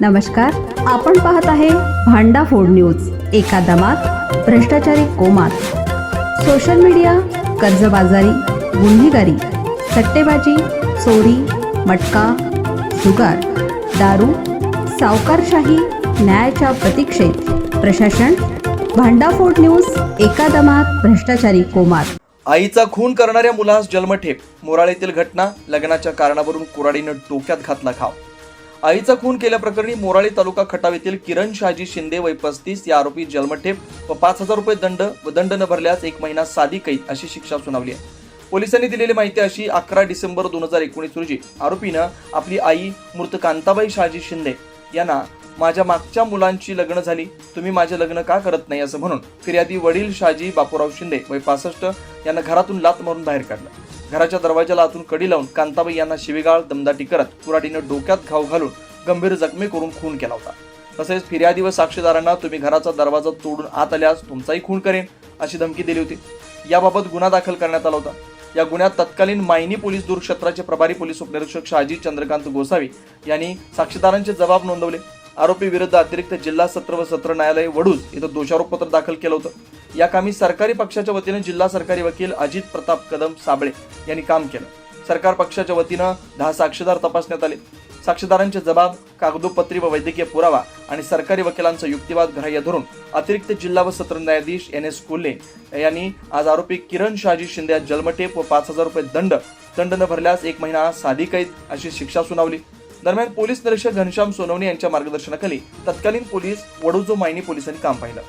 नमस्कार आपण पाहत आहे भांडा फोड न्यूज एका दमात भ्रष्टाचारी कोमात. सोशल मीडिया कर्जबाजारी गुन्हेगारी सट्टेबाजी चोरी मटका जुगार दारू सावकारशाही न्यायाच्या प्रतीक्षेत. प्रशासन भांडाफोड न्यूज एका दमात भ्रष्टाचारी कोमात. आईचा खून करणाऱ्या मुलास जन्मठेप. मोराळेतील घटना लग्नाच्या कारणावरून कुराडीनं डोक्यात घातला खाव. आईचा खून केल्याप्रकरणी मोराळी तालुका खटाव येथील किरण शहाजी शिंदे वय पस्तीस या आरोपी जन्मठेप व पाच हजार रुपये दंड व दंड न भरल्यास एक महिना साधी कैद अशी शिक्षा सुनावली आहे. पोलिसांनी दिलेली माहिती अशी अकरा डिसेंबर दोन हजार एकोणीस रोजी आरोपीनं आपली आई मृत कांताबाई शहाजी शिंदे यांना माझ्या मागच्या मुलांची लग्न झाली. तुम्ही माझे लग्न का करत नाही असं म्हणून फिर्यादी वडील शहाजी बापूराव शिंदे वय पासष्ट यांना घरातून लात मारून बाहेर काढलं. घराच्या दरवाजाला आतून कडी लावून कांताबाई यांना शिवेगाळ दमदाटी करत कुराटीनं डोक्यात घाव घालून गंभीर जखमी करून खून केला होता. तसेच फिर्यादी व साक्षीदारांना तुम्ही घराचा दरवाजा तोडून आत आल्यास तुमचाही खून करेन अशी धमकी दिली होती. याबाबत गुन्हा दाखल करण्यात आला होता. या गुन्ह्यात तत्कालीन मायनी पोलीस दूरक्षेत्राचे प्रभारी पोलीस उपनिरीक्षक शहाजी चंद्रकांत गोसावी यांनी साक्षीदारांचे जबाब नोंदवले. आरोपी विरुद्ध अतिरिक्त जिल्हा सत्र व सत्र न्यायालय वडूज इथं दोषारोपपत्र दाखल केलं होतं. या कामी सरकारी पक्षाच्या वतीनं जिल्हा सरकारी वकील अजित प्रताप कदम साबळे यांनी काम केलं. सरकार पक्षाच्या वतीनं दहा साक्षीदार तपासण्यात आले. साक्षीदारांचे जबाब कागदोपत्री व वैद्यकीय पुरावा आणि सरकारी वकिलांचा युक्तिवाद ग्राह्य धरून अतिरिक्त जिल्हा व सत्र न्यायाधीश एन एस कोल्हे यांनी आज आरोपी किरण शहाजी शिंदे जन्मटेप व पाच हजार रुपये दंड दंड न भरल्यास एक महिना साधी कैद अशी शिक्षा सुनावली. दरम्यान पोलीस निरीक्षक घनश्याम सोनवणे यांच्या मार्गदर्शनाखाली तत्कालीन पोलीस वडोजो मायनी पोलिसांनी काम पाहिलं.